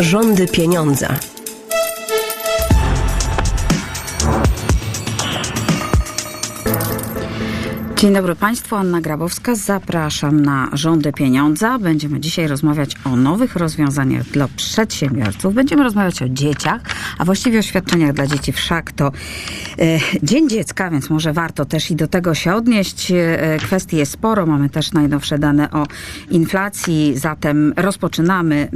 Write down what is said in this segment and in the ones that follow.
Rządy pieniądza. Dzień dobry Państwu, Anna Grabowska. Zapraszam na Rządy Pieniądza. Będziemy dzisiaj rozmawiać o nowych rozwiązaniach dla przedsiębiorców. Będziemy rozmawiać o dzieciach, a właściwie o świadczeniach dla dzieci. Wszak to e, Dzień Dziecka, więc może warto też i do tego się odnieść. E, kwestii jest sporo. Mamy też najnowsze dane o inflacji. Zatem rozpoczynamy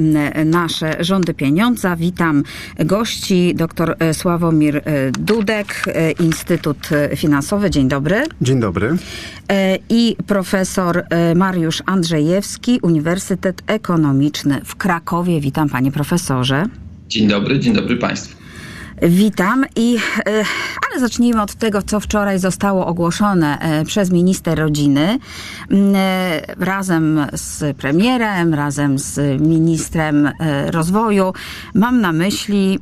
nasze Rządy Pieniądza. Witam gości. Dr Sławomir e, Dudek, e, Instytut Finansowy. Dzień dobry. Dzień dobry. E, i profesor e, Mariusz Andrzejewski, Uniwersytet Ekonomiczny w Krakowie. Witam panie profesorze. Dzień dobry, dzień dobry Państwu. Witam i e, ale zacznijmy od tego, co wczoraj zostało ogłoszone e, przez minister rodziny e, razem z premierem, razem z ministrem rozwoju. Mam na myśli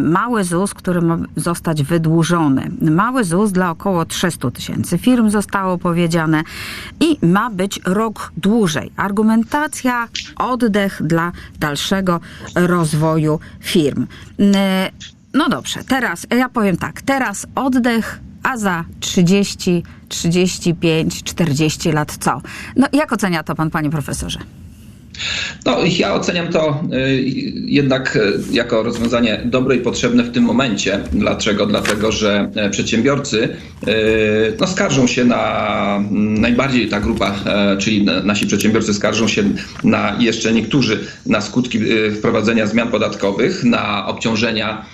mały ZUS, który ma zostać wydłużony. Mały ZUS dla około 300 tysięcy firm zostało powiedziane i ma być rok dłużej. Argumentacja, oddech dla dalszego rozwoju firm. No dobrze, teraz ja powiem tak, teraz oddech, a za 30, 35, 40 lat co? No jak ocenia to pan, panie profesorze? No, ja oceniam to y, jednak y, jako rozwiązanie dobre i potrzebne w tym momencie. Dlaczego? Dlatego, że e, przedsiębiorcy y, no, skarżą się na mm, najbardziej ta grupa, e, czyli na- nasi przedsiębiorcy skarżą się na jeszcze niektórzy na skutki wprowadzenia zmian podatkowych, na obciążenia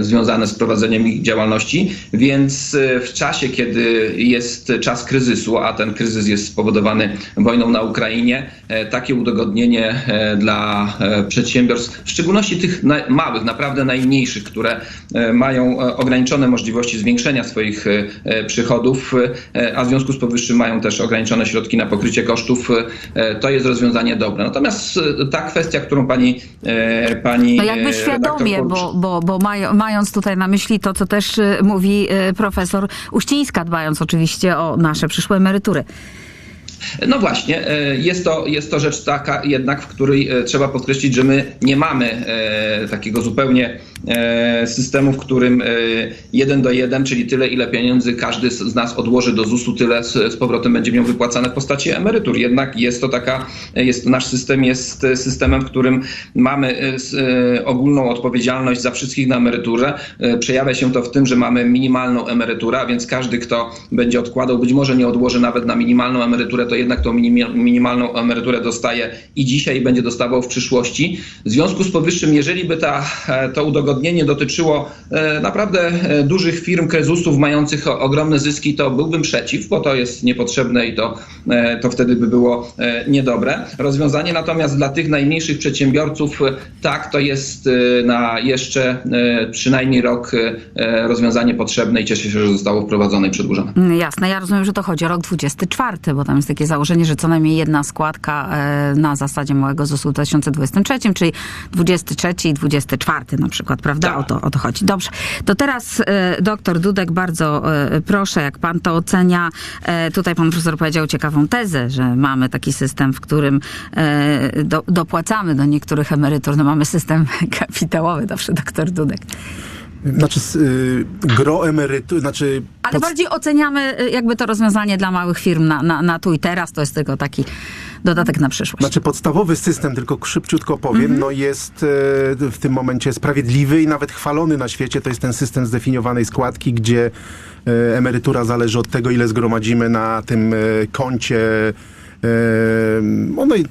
związane z prowadzeniem ich działalności, więc e, w czasie, kiedy jest czas kryzysu, a ten kryzys jest spowodowany wojną na Ukrainie, e, takie udogodnienie e, dla e, przedsiębiorstw, w szczególności tych małych, naprawdę najmniejszych, które e, mają e, ograniczone możliwości zwiększenia swoich e, e, przychodów, e, a w związku z powyższym mają też ograniczone środki na pokrycie kosztów, e, to jest rozwiązanie dobre. Natomiast e, ta kwestia, którą pani e, pani No jakby e, świadomie, redaktor bo, bo, maj, mając tutaj na myśli to, co też y, mówi y, profesor Uścińska, dbając oczywiście o nasze przyszłe emerytury. No właśnie, e, jest to, jest to rzecz taka jednak, w której e, trzeba podkreślić, że my nie mamy e, takiego zupełnie systemu, w którym e, jeden do jeden, czyli tyle, ile pieniędzy każdy z nas odłoży do ZUS-u, tyle z, powrotem będzie miał wypłacane w postaci emerytur. Jednak jest to taka, jest, nasz system jest e, systemem, w którym mamy e, e, ogólną odpowiedzialność za wszystkich na emeryturze. E, Przejawia się to w tym, że mamy minimalną emeryturę, a więc każdy, kto będzie odkładał, być może nie odłoży nawet na minimalną emeryturę, to jednak tą minimalną emeryturę dostaje i dzisiaj i będzie dostawał w przyszłości. W związku z powyższym, jeżeli by ta, e, to udogodnienie dotyczyło e, naprawdę e, dużych firm, krezusów mających ogromne zyski, to byłbym przeciw, bo to jest niepotrzebne i to, e, to wtedy by było niedobre. Rozwiązanie natomiast dla tych najmniejszych przedsiębiorców, tak, to jest na jeszcze przynajmniej rok rozwiązanie potrzebne i cieszę się, że zostało wprowadzone i przedłużone. Mm, Jasne, ja rozumiem, że to chodzi o rok 24, bo tam jest takie założenie, że co najmniej jedna składka na zasadzie małego ZUS-u w 2023, czyli 23 i 24 na przykład, prawda? Tak. O, to, o to chodzi. Dobrze. To teraz e, doktor Dudek, bardzo e, proszę, jak pan to ocenia. E, tutaj pan profesor powiedział ciekawą tezę, że mamy taki system, w którym do, dopłacamy do niektórych emerytur. No mamy system kapitałowy, dobrze, doktor Dudek. Znaczy, s- y, gro emerytu, znaczy... Ale pod- bardziej oceniamy y, jakby to rozwiązanie dla małych firm na, na, na tu i teraz. To jest tylko taki dodatek na przyszłość. Znaczy podstawowy system, tylko szybciutko powiem, Mhm. no jest e, w tym momencie sprawiedliwy i nawet chwalony na świecie. To jest ten system zdefiniowanej składki, gdzie e, emerytura zależy od tego, ile zgromadzimy na tym e, koncie. E, ono i-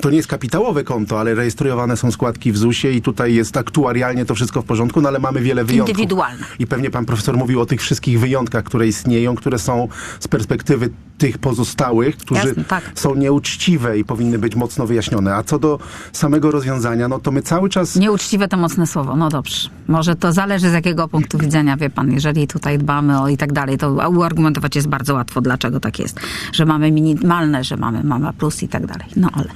to nie jest kapitałowe konto, ale rejestrowane są składki w ZUS-ie i tutaj jest aktuarialnie to wszystko w porządku, no ale mamy wiele wyjątków. Indywidualne. I pewnie pan profesor mówił o tych wszystkich wyjątkach, które istnieją, które są z perspektywy tych pozostałych, którzy Jasne, tak. są nieuczciwe i powinny być mocno wyjaśnione. A co do samego rozwiązania, no to my cały czas... Nieuczciwe to mocne słowo. No dobrze. Może to zależy z jakiego punktu widzenia, wie pan. Jeżeli tutaj dbamy o i tak dalej, to uargumentować jest bardzo łatwo, dlaczego tak jest. Że mamy minimalne, że mamy mama plus i tak dalej. No ale...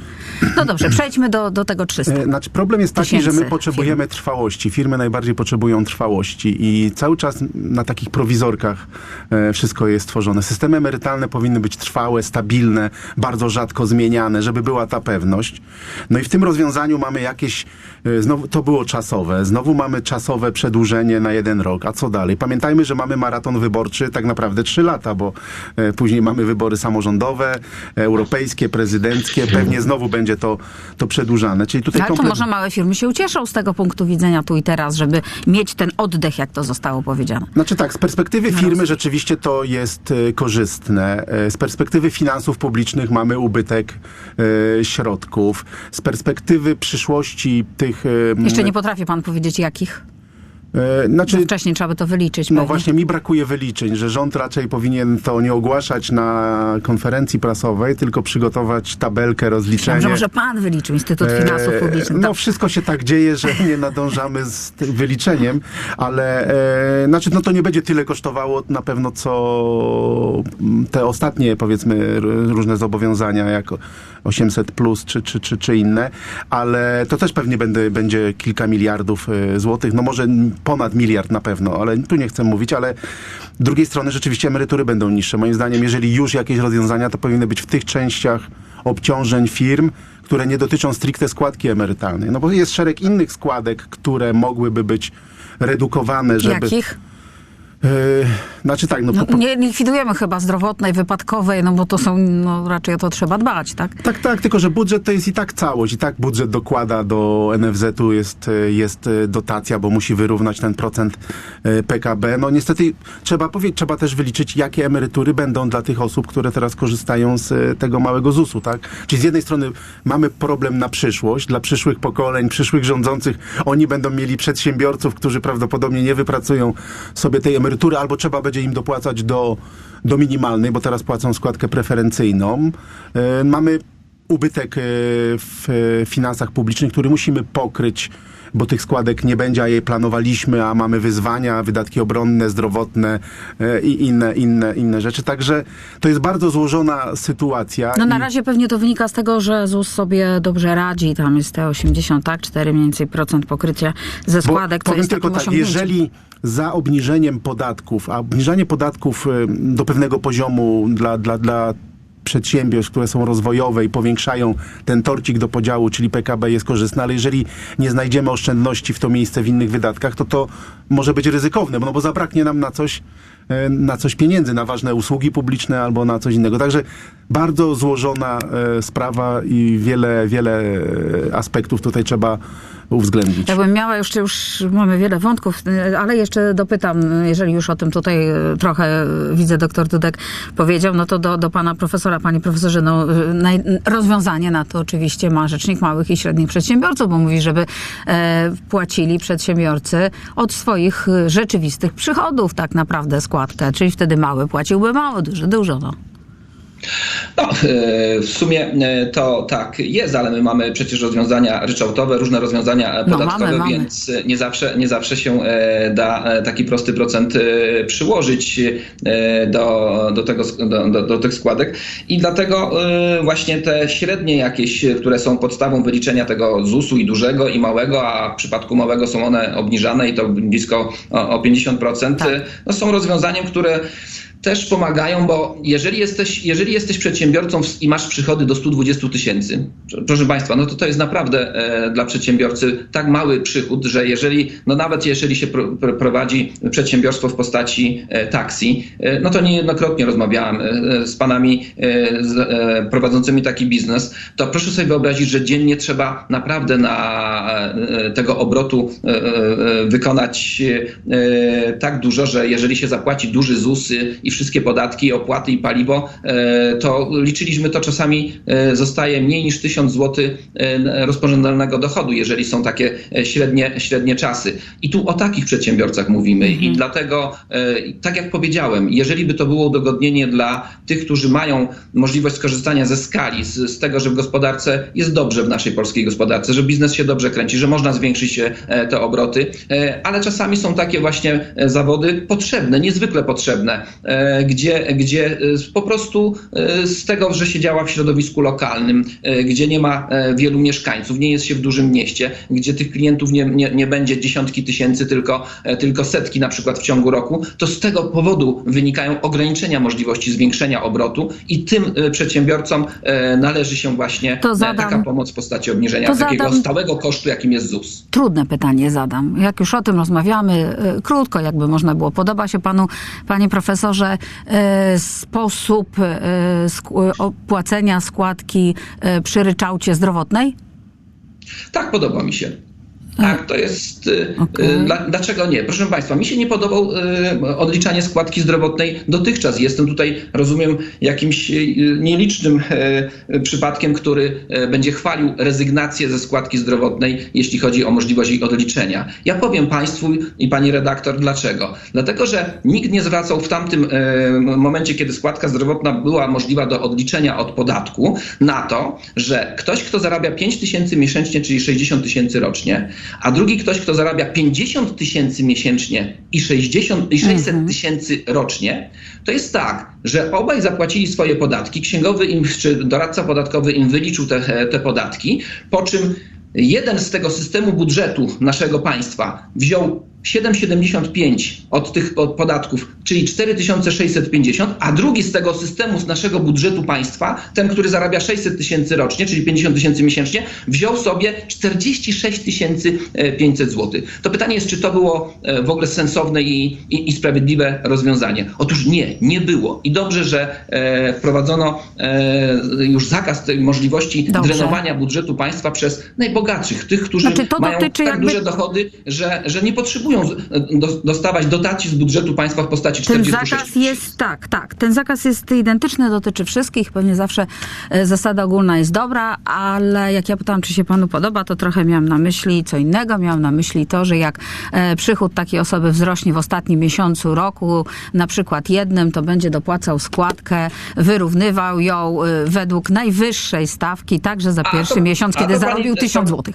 No dobrze, przejdźmy do, do tego 300. E, Znaczy problem jest taki, że my potrzebujemy trwałości. Firmy najbardziej potrzebują trwałości i cały czas na takich prowizorkach e, wszystko jest tworzone. Systemy emerytalne powinny być trwałe, stabilne, bardzo rzadko zmieniane, żeby była ta pewność. No i w tym rozwiązaniu mamy jakieś, e, znowu to było czasowe, znowu mamy czasowe przedłużenie na jeden rok. A co dalej? Pamiętajmy, że mamy maraton wyborczy tak naprawdę trzy lata, bo e, później mamy wybory samorządowe, europejskie, prezydenckie. Pewnie znowu będzie to, to przedłużane. Czyli tutaj Ale to komplet- może małe firmy się ucieszą z tego punktu widzenia tu i teraz, żeby mieć ten oddech, jak to zostało powiedziane. Znaczy tak, z perspektywy firmy rzeczywiście to jest e, korzystne. E, Z perspektywy finansów publicznych mamy ubytek e, środków. Z perspektywy przyszłości tych... Jeszcze nie potrafi pan powiedzieć jakich. E, Znaczy, Wcześniej trzeba by to wyliczyć. no pewnie. właśnie mi brakuje wyliczeń, że rząd raczej powinien to nie ogłaszać na konferencji prasowej, tylko przygotować tabelkę, rozliczenie. Myślałam, że może pan wyliczył Instytut Finansów E, Publicznych. No wszystko się tak dzieje, że nie nadążamy z tym wyliczeniem, ale e, znaczy no to nie będzie tyle kosztowało na pewno co mm, te ostatnie powiedzmy różne zobowiązania jak 800 plus czy, czy, czy, czy inne, ale to też pewnie będzie, będzie kilka miliardów e, złotych, no może ponad miliard na pewno, ale tu nie chcę mówić, ale z drugiej strony rzeczywiście emerytury będą niższe. Moim zdaniem, jeżeli już jakieś rozwiązania, to powinny być w tych częściach obciążeń firm, które nie dotyczą stricte składki emerytalnej. No bo jest szereg innych składek, które mogłyby być redukowane, żeby... Jakich? Yy, znaczy tak, no, No, nie likwidujemy chyba zdrowotnej, wypadkowej, no bo to są, no raczej o to trzeba dbać, tak? tak, tak, tylko że budżet to jest i tak całość. I tak budżet dokłada do NFZ-u, jest, jest e, dotacja, bo musi wyrównać ten procent e, PKB. No niestety trzeba powiedzieć, trzeba też wyliczyć, jakie emerytury będą dla tych osób, które teraz korzystają z e, tego małego ZUS-u, tak? Czyli z jednej strony mamy problem na przyszłość, dla przyszłych pokoleń, przyszłych rządzących. Oni będą mieli przedsiębiorców, którzy prawdopodobnie nie wypracują sobie tej emerytury, albo trzeba będzie im dopłacać do, do minimalnej, bo teraz płacą składkę preferencyjną. E, mamy ubytek e, w e, finansach publicznych, który musimy pokryć, bo tych składek nie będzie, a je planowaliśmy, a mamy wyzwania, wydatki obronne, zdrowotne e, i inne, inne, inne rzeczy. Także to jest bardzo złożona sytuacja. No na i- razie pewnie to wynika z tego, że ZUS sobie dobrze radzi. Tam jest te 80, tak? 4 mniej więcej procent pokrycia ze Bo składek, co powiem jest tylko tak, jeżeli za obniżeniem podatków, a obniżanie podatków y, do pewnego poziomu dla, dla, dla przedsiębiorstw, które są rozwojowe i powiększają ten torcik do podziału, czyli PKB jest korzystne, ale jeżeli nie znajdziemy oszczędności w to miejsce w innych wydatkach, to to może być ryzykowne, no bo zabraknie nam na coś, e, na coś pieniędzy, na ważne usługi publiczne albo na coś innego. Także bardzo złożona e, sprawa i wiele, wiele e, aspektów tutaj trzeba uwzględnić. Jakbym miała jeszcze, już mamy wiele wątków, ale jeszcze dopytam, jeżeli już o tym tutaj y, trochę widzę, doktor Dudek powiedział, no to do, do pana profesora, panie profesorze, no y, naj, rozwiązanie na to oczywiście ma Rzecznik Małych i Średnich Przedsiębiorców, bo mówi, żeby e, płacili przedsiębiorcy od swoich y, rzeczywistych przychodów tak naprawdę składkę, czyli wtedy mały płaciłby mało, duży dużo, no. No, e, w sumie e, to tak jest, ale my mamy przecież rozwiązania ryczałtowe, różne rozwiązania e, No, podatkowe, mamy, mamy. więc nie zawsze, nie zawsze się e, da taki prosty procent przyłożyć do, do, tego, do, do, do tych składek. I dlatego właśnie te średnie jakieś, które są podstawą wyliczenia tego ZUS-u i dużego i małego, a w przypadku małego są one obniżane i to blisko o, o 50%, Tak. no, są rozwiązaniem, które też pomagają, bo jeżeli jesteś, jeżeli jesteś przedsiębiorcą i masz przychody do 120 tysięcy, proszę Państwa, no to to jest naprawdę e, dla przedsiębiorcy tak mały przychód, że jeżeli, no nawet jeżeli się pro, pro, prowadzi przedsiębiorstwo w postaci e, taksi, e, no to niejednokrotnie rozmawiałem e, z panami e, z, e, prowadzącymi taki biznes, to proszę sobie wyobrazić, że dziennie trzeba naprawdę na tego obrotu wykonać tak dużo, że jeżeli się zapłaci duży ZUS i wszystkie podatki, opłaty i paliwo, e, to liczyliśmy to czasami e, zostaje mniej niż 1000 zł e, rozporządzalnego dochodu, jeżeli są takie średnie, średnie czasy. I tu o takich przedsiębiorcach mówimy i dlatego, tak jak powiedziałem, jeżeli by to było udogodnienie dla tych, którzy mają możliwość skorzystania ze skali, z, z tego, że w gospodarce jest dobrze w naszej polskiej gospodarce, że biznes się dobrze kręci, że można zwiększyć te obroty, ale czasami są takie właśnie zawody potrzebne, niezwykle potrzebne. E, gdzie, gdzie e, po prostu e, z tego, że się działa w środowisku lokalnym, gdzie nie ma wielu mieszkańców, nie jest się w dużym mieście, gdzie tych klientów nie, nie, nie będzie dziesiątki tysięcy, tylko, tylko setki na przykład w ciągu roku, to z tego powodu wynikają ograniczenia możliwości zwiększenia obrotu i tym przedsiębiorcom należy się właśnie taka pomoc w postaci obniżenia takiego zadam- stałego kosztu, jakim jest ZUS. Trudne pytanie zadam. Jak już o tym rozmawiamy, krótko, jakby można było. Podoba się panu, panie profesorze, y, sposób sk- opłacenia składki y, przy ryczałcie zdrowotnej? Tak, podoba mi się. Tak, to jest. y, y, Dla, dlaczego nie? Proszę Państwa, mi się nie podobał y, odliczanie składki zdrowotnej dotychczas. Jestem tutaj, rozumiem, jakimś nielicznym y, przypadkiem, który y, będzie chwalił rezygnację ze składki zdrowotnej, jeśli chodzi o możliwość jej odliczenia. Ja powiem Państwu i Pani redaktor, dlaczego. Dlatego, że nikt nie zwracał w tamtym y, momencie, kiedy składka zdrowotna była możliwa do odliczenia od podatku, na to, że ktoś, kto zarabia 5 tysięcy miesięcznie, czyli 60 tysięcy rocznie, a drugi ktoś, kto zarabia 50 tysięcy miesięcznie i 60 i 600 tysięcy rocznie, to jest tak, że obaj zapłacili swoje podatki, księgowy im, czy doradca podatkowy im wyliczył te, te podatki, po czym jeden z tego systemu budżetu naszego państwa wziął 7,75 od tych od podatków, czyli 4650, a drugi z tego systemu z naszego budżetu państwa, ten, który zarabia 600 tysięcy rocznie, czyli 50 tysięcy miesięcznie, wziął sobie 46 500 zł. To pytanie jest, czy to było e, w ogóle sensowne i, i, i sprawiedliwe rozwiązanie. Otóż nie, nie było. I dobrze, że e, wprowadzono e, już zakaz tej możliwości Dobrze. drenowania budżetu państwa przez najbogatszych, tych, którzy Znaczy, mają dotyczy tak jakby- duże dochody, że, że nie potrzebują z- do, dostawać dotacji z budżetu państwa w postaci Ten 46 zakaz jest, tak, tak, ten zakaz jest identyczny, dotyczy wszystkich, pewnie zawsze e, zasada ogólna jest dobra, ale jak ja pytałam, czy się panu podoba, to trochę miałam na myśli co innego, miałam na myśli to, że jak e, przychód takiej osoby wzrośnie w ostatnim miesiącu roku, na przykład jednym, to będzie dopłacał składkę, wyrównywał ją e, według najwyższej stawki, także za pierwszy to- miesiąc, kiedy pani- zarobił to- 1000 złotych.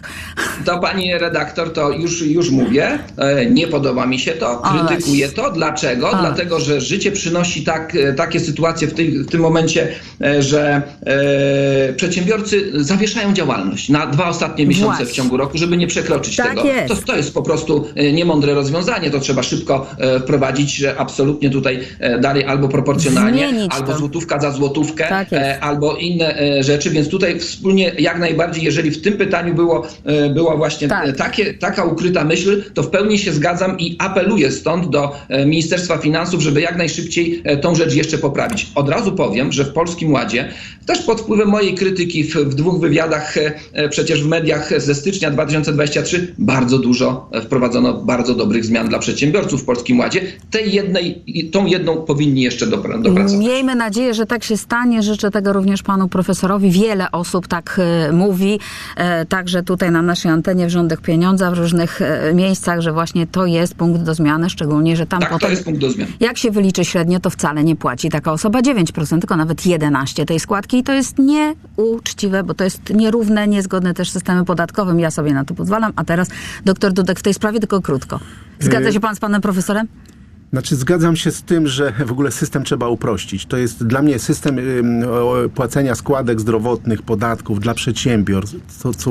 To pani redaktor, to już, już mówię, e, nie podoba mi się to, krytykuję to. Dlaczego? Ale- Dlatego, że życie przynosi tak, e, takie sytuacje w, tej, w tym momencie, e, że e, przedsiębiorcy zawieszają działalność na dwa ostatnie miesiące Właśnie. w ciągu roku, żeby nie przekroczyć Tak tego. jest. To, to jest po prostu e, niemądre rozwiązanie, to trzeba szybko e, wprowadzić, że absolutnie tutaj e, dalej albo proporcjonalnie, Zmienić albo to. złotówka za złotówkę, Tak albo inne rzeczy, więc tutaj wspólnie jak najbardziej, jeżeli w tym pytaniu było, była właśnie Tak. takie, taka ukryta myśl, to w pełni się zgadzam i apeluję stąd do e, Ministerstwa Finansów, żeby jak najszybciej e, tą rzecz jeszcze poprawić. Od razu powiem, że w Polskim Ładzie, też pod wpływem mojej krytyki w, w dwóch wywiadach, e, przecież w mediach ze stycznia 2023, bardzo dużo wprowadzono bardzo dobrych zmian dla przedsiębiorców w Polskim Ładzie. Tej jednej, tą jedną powinni jeszcze dopra- dopracować. Miejmy nadzieję, że tak się stanie. Życzę tego również panu profesorowi. Wiele osób tak mówi, także tutaj na naszej antenie w Rządach Pieniądza, w różnych miejscach, że właśnie to jest punkt do zmiany, szczególnie, że tam Tak, to potem... jest punkt do zmian. Jak się wyliczy średnio, to wcale nie płaci taka osoba 9%, tylko nawet 11% tej składki i to jest nieuczciwe, bo to jest nierówne, niezgodne też z systemem podatkowym. Ja sobie na to pozwalam. A teraz doktor Dudek w tej sprawie tylko krótko. Zgadza Y- się pan z panem profesorem? Znaczy zgadzam się z tym, że w ogóle system trzeba uprościć. To jest dla mnie system płacenia składek zdrowotnych, podatków dla przedsiębiorstw.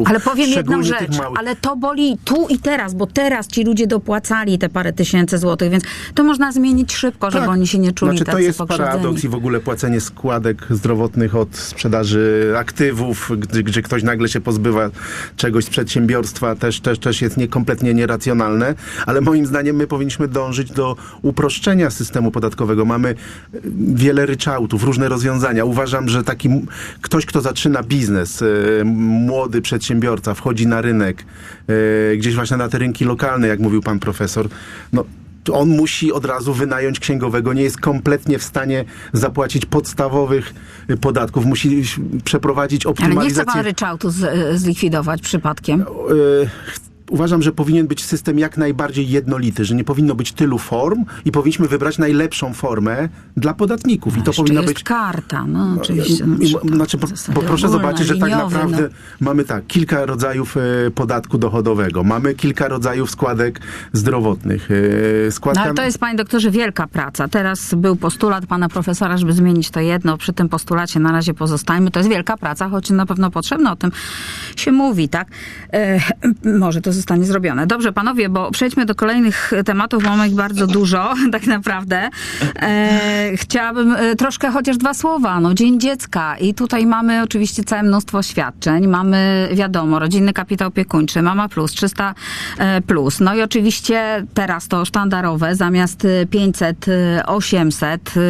Ale powiem jedną rzecz, małych. ale to boli tu i teraz, bo teraz ci ludzie dopłacali te parę tysięcy złotych, więc to można zmienić szybko, żeby oni się nie czuli Znaczy, to tacy jest pokrzywdzeni. paradoks i w ogóle płacenie składek zdrowotnych od sprzedaży aktywów, gdzie, gdzie ktoś nagle się pozbywa czegoś z przedsiębiorstwa, też, też, też jest nie, kompletnie nieracjonalne, ale moim zdaniem my powinniśmy dążyć do uproszczenia systemu podatkowego. Mamy e, wiele ryczałtów, różne rozwiązania. Uważam, że taki ktoś, kto zaczyna biznes, e, młody przedsiębiorca, wchodzi na rynek, e, gdzieś właśnie na te rynki lokalne, jak mówił pan profesor, no on musi od razu wynająć księgowego, nie jest kompletnie w stanie zapłacić podstawowych podatków, musi przeprowadzić Ale nie chce pan optymalizację. ryczałtu z, zlikwidować przypadkiem. Uważam, że powinien być system jak najbardziej jednolity, że nie powinno być tylu form i powinniśmy wybrać najlepszą formę dla podatników. I to powinna jest być karta, no oczywiście. No, czy tam znaczy, bo, bo proszę zobaczyć, że tak naprawdę no. mamy tak, kilka rodzajów e, podatku dochodowego, mamy kilka rodzajów składek zdrowotnych. E, składka... No, ale to jest, panie doktorze, wielka praca. Teraz był postulat pana profesora, żeby zmienić to jedno. Przy tym postulacie na razie pozostajmy. To jest wielka praca, choć na pewno potrzebna. O tym się mówi, tak? E, może to zostanie zrobione. Dobrze, panowie, bo przejdźmy do kolejnych tematów. Mamy ich bardzo dużo, tak naprawdę. E, chciałabym e, troszkę chociaż dwa słowa. No, Dzień Dziecka. I tutaj mamy oczywiście całe mnóstwo świadczeń. Mamy, wiadomo, rodzinny kapitał opiekuńczy, Mama Plus, 300 e, Plus. No i oczywiście teraz to sztandarowe, zamiast e, 500, e, 800. e,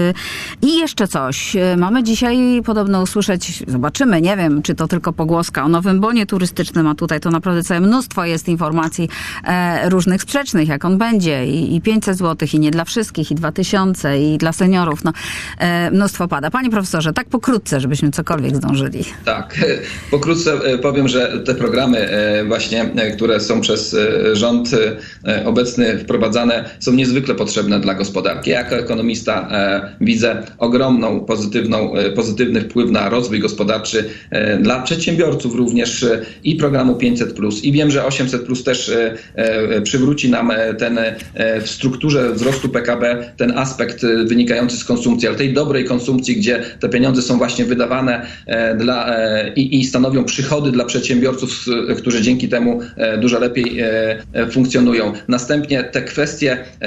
I jeszcze coś. Mamy dzisiaj podobno usłyszeć, zobaczymy, nie wiem, czy to tylko pogłoska o nowym bonie turystycznym, a tutaj to naprawdę całe mnóstwo jest informacji e, różnych sprzecznych, jak on będzie. I, i 500 zł, i nie dla wszystkich, i 2000, i dla seniorów. No, e, mnóstwo pada. Panie profesorze, tak pokrótce, żebyśmy cokolwiek zdążyli. Tak, pokrótce e, powiem, że te programy właśnie, które są przez rząd obecny wprowadzane są niezwykle potrzebne dla gospodarki. Ja jako ekonomista widzę ogromną pozytywną, pozytywny wpływ na rozwój gospodarczy dla przedsiębiorców również i programu 500+. I wiem, że 800+, też e, e, przywróci nam e, ten w strukturze wzrostu PKB ten aspekt wynikający z konsumpcji, ale tej dobrej konsumpcji, gdzie te pieniądze są właśnie wydawane dla, i, i stanowią przychody dla przedsiębiorców, którzy dzięki temu dużo lepiej funkcjonują. Następnie te kwestie e,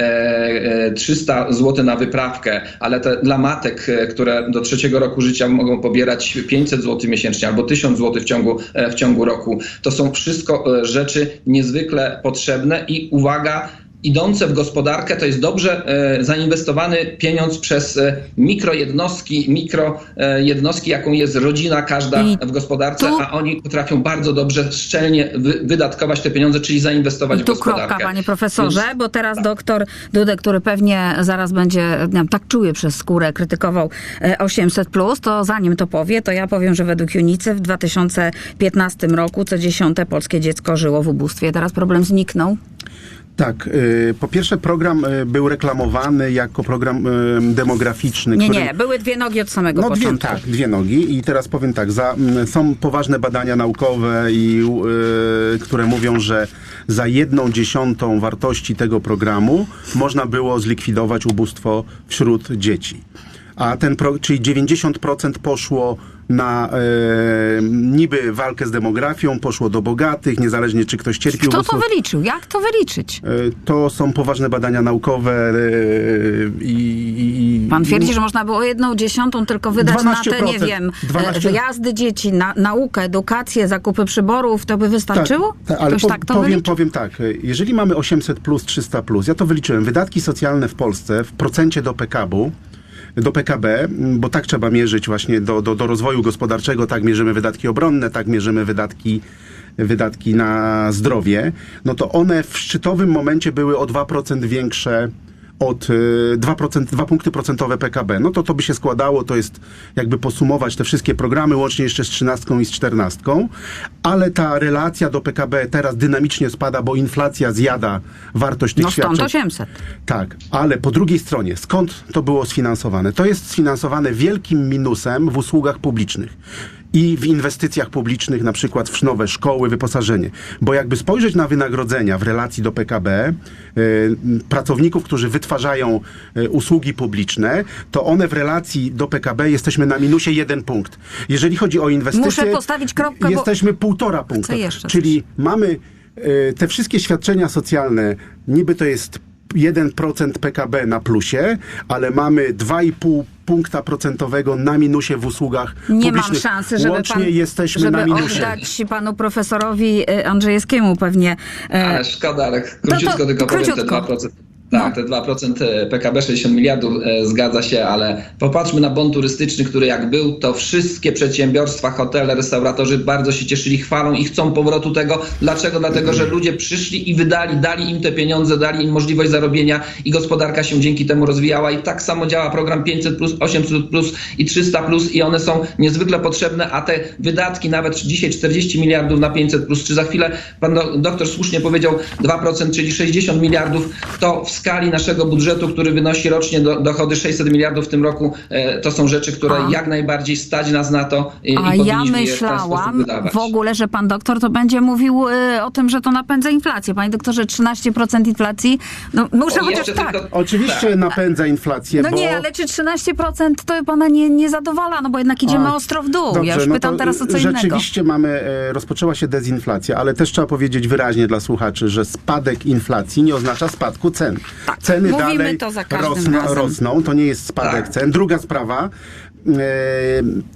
e, 300 zł na wyprawkę, ale te dla matek, które do trzeciego roku życia mogą pobierać 500 zł miesięcznie albo 1000 zł w ciągu, w ciągu roku, to są wszystko rzeczy niezwykle potrzebne i uwaga, idące w gospodarkę, to jest dobrze e, zainwestowany pieniądz przez e, mikrojednostki, mikrojednostki, jaką jest rodzina każda w gospodarce, tu- a oni potrafią bardzo dobrze, szczelnie wy, wydatkować te pieniądze, czyli zainwestować w tu gospodarkę. kropka, panie profesorze, Więc- bo teraz doktor Dudek, który pewnie zaraz będzie, wiem, tak czuje przez skórę, krytykował e, 800, to zanim to powie, to ja powiem, że według UNICEF w 2015 roku co dziesiąte polskie dziecko żyło w ubóstwie. Teraz problem zniknął. Tak, y, po pierwsze program y, był reklamowany jako program y, demograficzny. Nie, który... nie, były dwie nogi od samego No dwie, początku. tak, dwie nogi i teraz powiem tak, za, są poważne badania naukowe, i, y, które mówią, że za jedną dziesiątą wartości tego programu można było zlikwidować ubóstwo wśród dzieci. A ten, pro, czyli 90% poszło na e, niby walkę z demografią, poszło do bogatych, niezależnie czy ktoś cierpi Kto to wyliczył? Jak to wyliczyć? E, To są poważne badania naukowe e, i, i, Pan twierdzi, że można było jedną dziesiątą tylko wydać na te, nie 12%. wiem, 12. e, wyjazdy dzieci, na, naukę, edukację, zakupy przyborów, to by wystarczyło? Tak, ale Ktoś po, tak to powiem, wyliczył? powiem tak, jeżeli mamy 800 plus, 300 plus, ja to wyliczyłem, wydatki socjalne w Polsce w procencie do PKB, do PKB, bo tak trzeba mierzyć właśnie do, do, do rozwoju gospodarczego, tak mierzymy wydatki obronne, tak mierzymy wydatki wydatki na zdrowie, no to one w szczytowym momencie były o 2% większe od y, 2%, 2 punkty procentowe PKB. No to to by się składało, to jest jakby posumować te wszystkie programy, łącznie jeszcze z 13 i z 14, ale ta relacja do PKB teraz dynamicznie spada, bo inflacja zjada wartość tych No stąd świadczeń. 800. Tak, ale po drugiej stronie, skąd to było sfinansowane? To jest sfinansowane wielkim minusem w usługach publicznych i w inwestycjach publicznych, na przykład w nowe szkoły, wyposażenie. Bo jakby spojrzeć na wynagrodzenia w relacji do PKB y, pracowników, którzy wytwarzają y, usługi publiczne, to one w relacji do PKB jesteśmy na minusie jeden punkt. Jeżeli chodzi o inwestycje, Muszę postawić kropkę, bo- jesteśmy półtora punktu. jeszcze Czyli mamy y, te wszystkie świadczenia socjalne, niby to jest 1% PKB na plusie, ale mamy 2,5 punkta procentowego na minusie w usługach Nie mam publicznych. szansy, żeby Łącznie pan, jesteśmy żeby na minusie. oddać panu profesorowi e, Andrzejewskiemu pewnie. e, Ale szkoda, ale króciutko to tylko powiem te króciutko. 2%. Tak, te 2% PKB 60 miliardów e, zgadza się, ale popatrzmy na bon turystyczny, który jak był, to wszystkie przedsiębiorstwa, hotele, restauratorzy bardzo się cieszyli, chwalą i chcą powrotu tego. Dlaczego? Dlatego, że ludzie przyszli i wydali, dali im te pieniądze, dali im możliwość zarobienia i gospodarka się dzięki temu rozwijała i tak samo działa program 500 plus, 800 plus i 300 plus i one są niezwykle potrzebne, a te wydatki nawet dzisiaj 40 miliardów na 500 plus, czy za chwilę pan do, doktor słusznie powiedział 2%, czyli 60 miliardów, to w skali naszego budżetu, który wynosi rocznie do, dochody 600 miliardów w tym roku, e, to są rzeczy, które A. jak najbardziej stać nas na to i, i A ja ten sposób myślałam w ogóle, że pan doktor to będzie mówił y, o tym, że to napędza inflację. Panie doktorze, 13% inflacji, no muszę O, chociaż tak. tylko- Oczywiście Tak. napędza inflację, No bo... nie, ale czy 13% to pana nie, nie zadowala, no bo jednak idziemy A, ostro w dół. Dobrze, ja już no pytam teraz o co innego. Rzeczywiście mamy, e, rozpoczęła się dezinflacja, ale też trzeba powiedzieć wyraźnie dla słuchaczy, że spadek inflacji nie oznacza spadku cen. Tak, Ceny mówimy dalej to za każdym rosną, rosną, to nie jest spadek Tak. cen. Druga sprawa,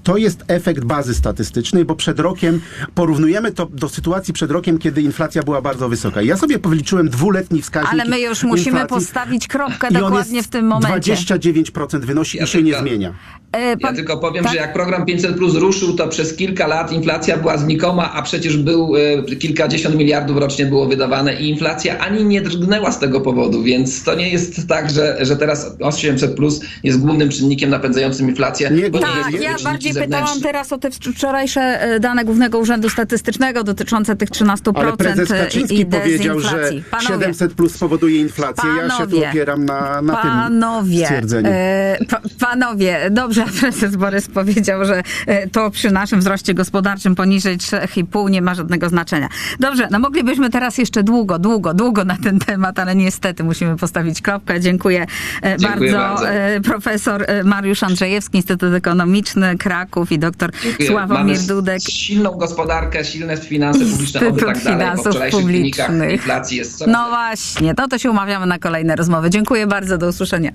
to jest efekt bazy statystycznej, bo przed rokiem, porównujemy to do sytuacji przed rokiem, kiedy inflacja była bardzo wysoka. Ja sobie policzyłem dwuletni wskaźnik Ale my już musimy inflacji postawić kropkę i on dokładnie jest w tym momencie. 29% wynosi Ja i się nie tylko- zmienia. E, Ja pan- tylko powiem, tak? że jak program 500 Plus ruszył, to przez kilka lat inflacja była znikoma, a przecież był e, kilkadziesiąt miliardów rocznie było wydawane i inflacja ani nie drgnęła z tego powodu, więc to nie jest tak, że, że teraz 800 Plus jest głównym czynnikiem napędzającym inflację. Nie, tak, ja bardziej pytałam teraz o te wczorajsze e, dane Głównego Urzędu Statystycznego dotyczące tych 13% Ale prezes e, Kaczyński i powiedział, że dezinflacji. Panowie, 700 plus spowoduje inflację. Ja się tu Panowie, opieram na, na tym Panowie, stwierdzeniu. e, pa, panowie, dobrze, prezes Borys powiedział, że e, to przy naszym wzroście gospodarczym poniżej 3,5 nie ma żadnego znaczenia. Dobrze, no moglibyśmy teraz jeszcze długo, długo, długo na ten temat, ale niestety musimy postawić kropkę. Dziękuję, Dziękuję bardzo. bardzo. Profesor Mariusz Andrzejewski, Instytut Ekonomiczny Kraków i doktor Dziękuję. Sławomir Mamy Dudek. silną gospodarkę, silne finanse publiczne, Instytut tak dalej. Finansów Publicznych. inflacji jest coraz No właśnie, no to się umawiamy na kolejne rozmowy. Dziękuję bardzo, do usłyszenia.